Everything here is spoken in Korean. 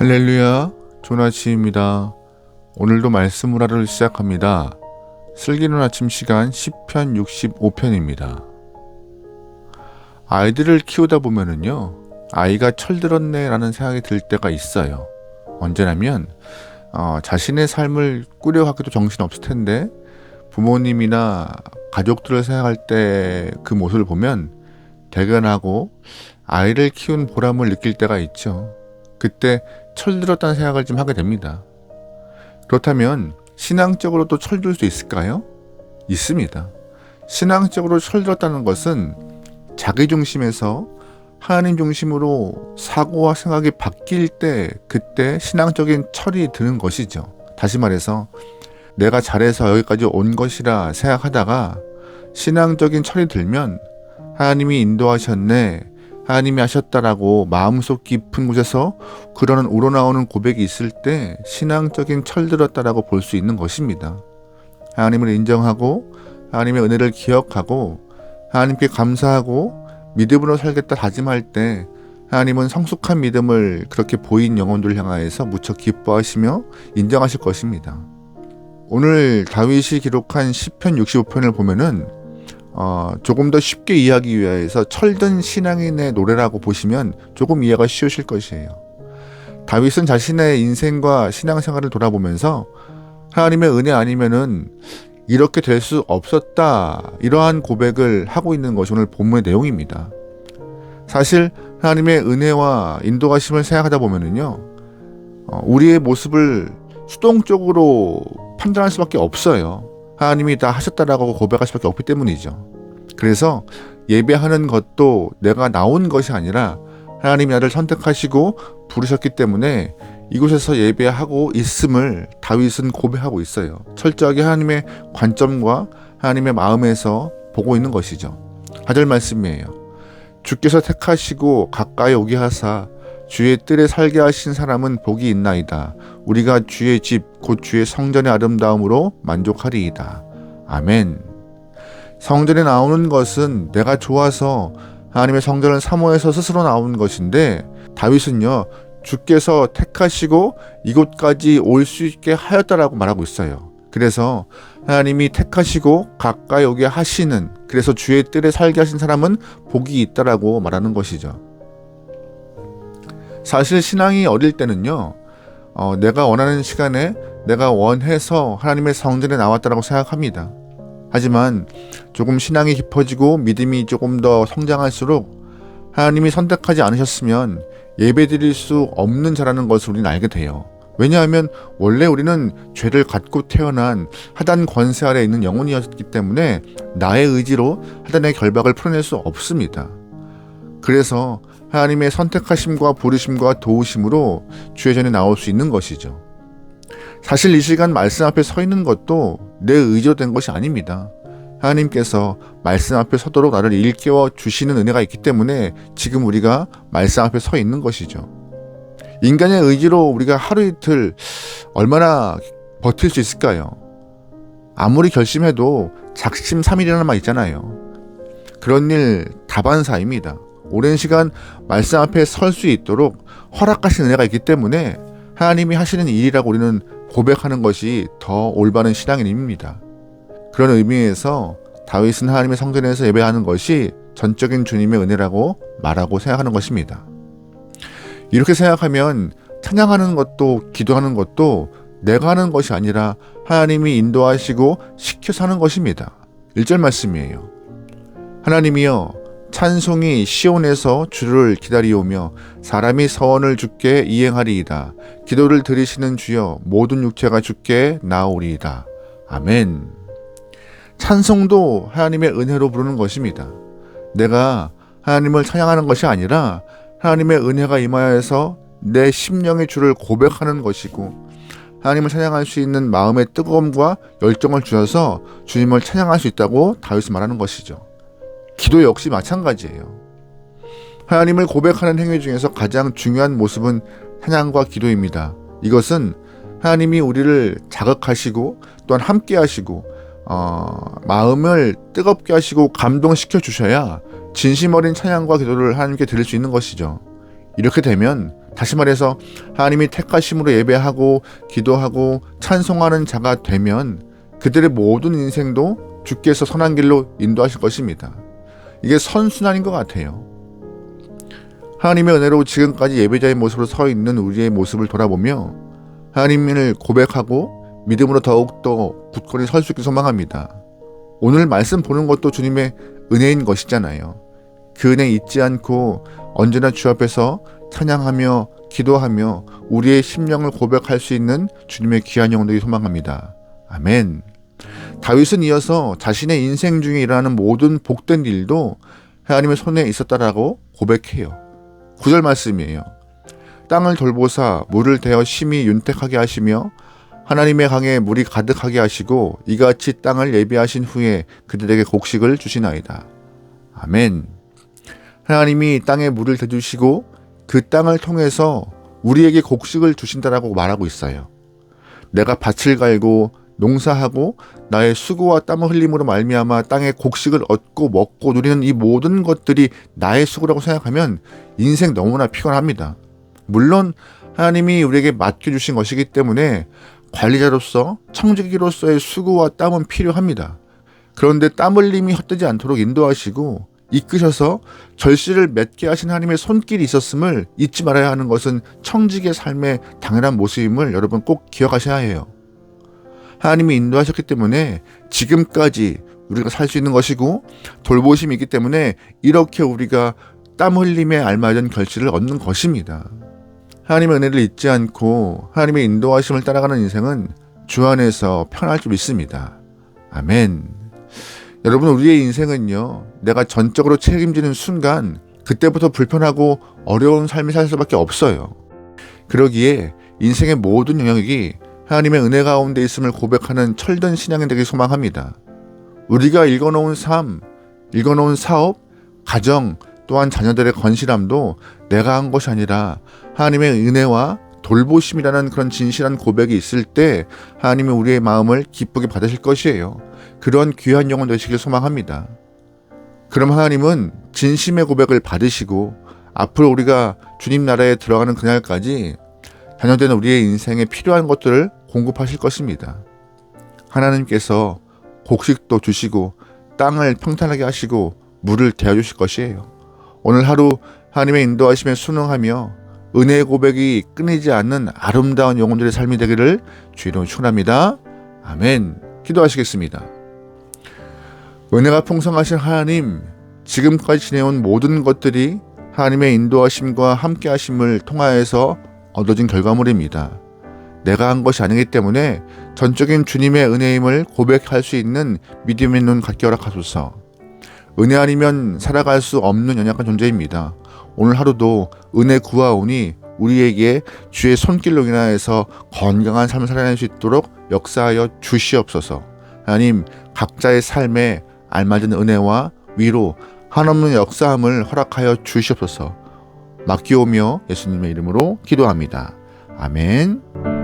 할렐루야, 조나치입니다. 오늘도 말씀을 하루 시작합니다. 슬기로운 아침 시간 10편 65편입니다. 아이들을 키우다 보면은요, 아이가 철들었네 라는 생각이 들 때가 있어요. 언제냐면, 어, 자신의 삶을 꾸려가기도 정신 없을 텐데, 부모님이나 가족들을 생각할 때 그 모습을 보면 대견하고 아이를 키운 보람을 느낄 때가 있죠. 그때 철들었다는 생각을 좀 하게 됩니다. 그렇다면 신앙적으로도 철들 수 있을까요? 있습니다. 신앙적으로 철들었다는 것은 자기 중심에서 하나님 중심으로 사고와 생각이 바뀔 때 그때 신앙적인 철이 드는 것이죠. 다시 말해서 내가 잘해서 여기까지 온 것이라 생각하다가 신앙적인 철이 들면 하나님이 인도하셨네. 하나님이 하셨다라고 마음속 깊은 곳에서 그러는 우러나오는 고백이 있을 때 신앙적인 철들었다라고 볼 수 있는 것입니다. 하나님을 인정하고 하나님의 은혜를 기억하고 하나님께 감사하고 믿음으로 살겠다 다짐할 때 하나님은 성숙한 믿음을 그렇게 보인 영혼들 향하여서 무척 기뻐하시며 인정하실 것입니다. 오늘 다윗이 기록한 시편 65편을 보면은 어, 조금 더 쉽게 이해하기 위해서 철든 신앙인의 노래라고 보시면 조금 이해가 쉬우실 것이에요. 다윗은 자신의 인생과 신앙생활을 돌아보면서 하나님의 은혜 아니면은 이렇게 될 수 없었다 이러한 고백을 하고 있는 것이 오늘 본문의 내용입니다. 사실 하나님의 은혜와 인도하심을 생각하다 보면은요, 어, 우리의 모습을 수동적으로 판단할 수밖에 없어요. 하나님이 다 하셨다라고 고백할 수밖에 없기 때문이죠. 그래서 예배하는 것도 내가 나온 것이 아니라 하나님이 나를 선택하시고 부르셨기 때문에 이곳에서 예배하고 있음을 다윗은 고백하고 있어요. 철저하게 하나님의 관점과 하나님의 마음에서 보고 있는 것이죠. 하절 말씀이에요. 주께서 택하시고 가까이 오게 하사 주의 뜰에 살게 하신 사람은 복이 있나이다. 우리가 주의 집, 곧 주의 성전의 아름다움으로 만족하리이다. 아멘. 성전에 나오는 것은 내가 좋아서 하나님의 성전을 사모해서 스스로 나오는 것인데 다윗은요 주께서 택하시고 이곳까지 올 수 있게 하였다라고 말하고 있어요. 그래서 하나님이 택하시고 가까이 오게 하시는 그래서 주의 뜰에 살게 하신 사람은 복이 있다라고 말하는 것이죠. 사실 신앙이 어릴 때는요, 어, 내가 원하는 시간에 내가 원해서 하나님의 성전에 나왔다라고 생각합니다. 하지만 조금 신앙이 깊어지고 믿음이 조금 더 성장할수록 하나님이 선택하지 않으셨으면 예배 드릴 수 없는 자라는 것을 우리는 알게 돼요. 왜냐하면 원래 우리는 죄를 갖고 태어난 하단 권세 아래 있는 영혼이었기 때문에 나의 의지로 하단의 결박을 풀어낼 수 없습니다. 그래서 하나님의 선택하심과 부르심과 도우심으로 주의 전에 나올 수 있는 것이죠. 사실 이 시간 말씀 앞에 서 있는 것도 내 의지로 된 것이 아닙니다. 하나님께서 말씀 앞에 서도록 나를 일깨워 주시는 은혜가 있기 때문에 지금 우리가 말씀 앞에 서 있는 것이죠. 인간의 의지로 우리가 하루 이틀 얼마나 버틸 수 있을까요? 아무리 결심해도 작심 삼일이라는 말 있잖아요. 그런 일 다반사입니다. 오랜 시간 말씀 앞에 설 수 있도록 허락하신 은혜가 있기 때문에 하나님이 하시는 일이라고 우리는 고백하는 것이 더 올바른 신앙인입니다. 그런 의미에서 다윗은 하나님의 성전에서 예배하는 것이 전적인 주님의 은혜라고 말하고 생각하는 것입니다. 이렇게 생각하면 찬양하는 것도 기도하는 것도 내가 하는 것이 아니라 하나님이 인도하시고 시켜서 하는 것입니다. 1절 말씀이에요. 하나님이여 찬송이 시온에서 주를 기다리오며 사람이 서원을 주께 이행하리이다. 기도를 들으시는 주여 모든 육체가 주께 나오리이다. 아멘. 찬송도 하나님의 은혜로 부르는 것입니다. 내가 하나님을 찬양하는 것이 아니라 하나님의 은혜가 임하여서 내 심령의 주를 고백하는 것이고 하나님을 찬양할 수 있는 마음의 뜨거움과 열정을 주셔서 주님을 찬양할 수 있다고 다윗이 말하는 것이죠. 기도 역시 마찬가지예요. 하나님을 고백하는 행위 중에서 가장 중요한 모습은 찬양과 기도입니다. 이것은 하나님이 우리를 자극하시고 또한 함께 하시고 어, 마음을 뜨겁게 하시고 감동시켜 주셔야 진심 어린 찬양과 기도를 하나님께 드릴 수 있는 것이죠. 이렇게 되면 다시 말해서 하나님이 택하심으로 예배하고 기도하고 찬송하는 자가 되면 그들의 모든 인생도 주께서 선한 길로 인도하실 것입니다. 이게 선순환인 것 같아요. 하나님의 은혜로 지금까지 예배자의 모습으로 서 있는 우리의 모습을 돌아보며 하나님을 고백하고 믿음으로 더욱더 굳건히 설 수 있게 소망합니다. 오늘 말씀 보는 것도 주님의 은혜인 것이잖아요. 그 은혜 잊지 않고 언제나 주 앞에서 찬양하며 기도하며 우리의 심령을 고백할 수 있는 주님의 귀한 영혼들이 소망합니다. 아멘. 다윗은 이어서 자신의 인생 중에 일어나는 모든 복된 일도 하나님의 손에 있었다라고 고백해요. 구절 말씀이에요. 땅을 돌보사 물을 대어 심히 윤택하게 하시며 하나님의 강에 물이 가득하게 하시고 이같이 땅을 예비하신 후에 그들에게 곡식을 주시나이다. 아멘. 하나님이 땅에 물을 대주시고 그 땅을 통해서 우리에게 곡식을 주신다라고 말하고 있어요. 내가 밭을 갈고 농사하고 나의 수고와 땀 흘림으로 말미암아 땅에 곡식을 얻고 먹고 누리는 이 모든 것들이 나의 수고라고 생각하면 인생 너무나 피곤합니다. 물론 하나님이 우리에게 맡겨주신 것이기 때문에 관리자로서 청지기로서의 수고와 땀은 필요합니다. 그런데 땀 흘림이 헛되지 않도록 인도하시고 이끄셔서 절실을 맺게 하신 하나님의 손길이 있었음을 잊지 말아야 하는 것은 청직의 삶의 당연한 모습임을 여러분 꼭 기억하셔야 해요. 하나님이 인도하셨기 때문에 지금까지 우리가 살 수 있는 것이고 돌보심이 있기 때문에 이렇게 우리가 땀 흘림에 알맞은 결실을 얻는 것입니다. 하나님의 은혜를 잊지 않고 하나님의 인도하심을 따라가는 인생은 주 안에서 편할 줄 믿습니다. 아멘. 여러분 우리의 인생은요. 내가 전적으로 책임지는 순간 그때부터 불편하고 어려운 삶을 살 수밖에 없어요. 그러기에 인생의 모든 영역이 하나님의 은혜 가운데 있음을 고백하는 철든 신앙이 되길 소망합니다. 우리가 읽어놓은 삶, 읽어놓은 사업, 가정, 또한 자녀들의 건실함도 내가 한 것이 아니라 하나님의 은혜와 돌보심이라는 그런 진실한 고백이 있을 때 하나님이 우리의 마음을 기쁘게 받으실 것이에요. 그런 귀한 영혼 되시길 소망합니다. 그럼 하나님은 진심의 고백을 받으시고 앞으로 우리가 주님 나라에 들어가는 그날까지 자녀되는 우리의 인생에 필요한 것들을 공급하실 것입니다. 하나님께서 곡식도 주시고 땅을 평탄하게 하시고 물을 대어 주실 것이에요. 오늘 하루 하나님의 인도하심에 순응하며 은혜의 고백이 끊이지 않는 아름다운 영혼들의 삶이 되기를 주의로 축원합니다. 아멘. 기도하시겠습니다. 은혜가 풍성하신 하나님, 지금까지 지내온 모든 것들이 하나님의 인도하심과 함께하심을 통하여서 얻어진 결과물입니다. 내가 한 것이 아니기 때문에 전적인 주님의 은혜임을 고백할 수 있는 믿음의 눈 갖게 허락하소서. 은혜 아니면 살아갈 수 없는 연약한 존재입니다. 오늘 하루도 은혜 구하오니 우리에게 주의 손길로 인하여서 건강한 삶을 살아낼 수 있도록 역사하여 주시옵소서. 하나님, 각자의 삶에 알맞은 은혜와 위로 한없는 역사함을 허락하여 주시옵소서. 맡기오며 예수님의 이름으로 기도합니다. 아멘.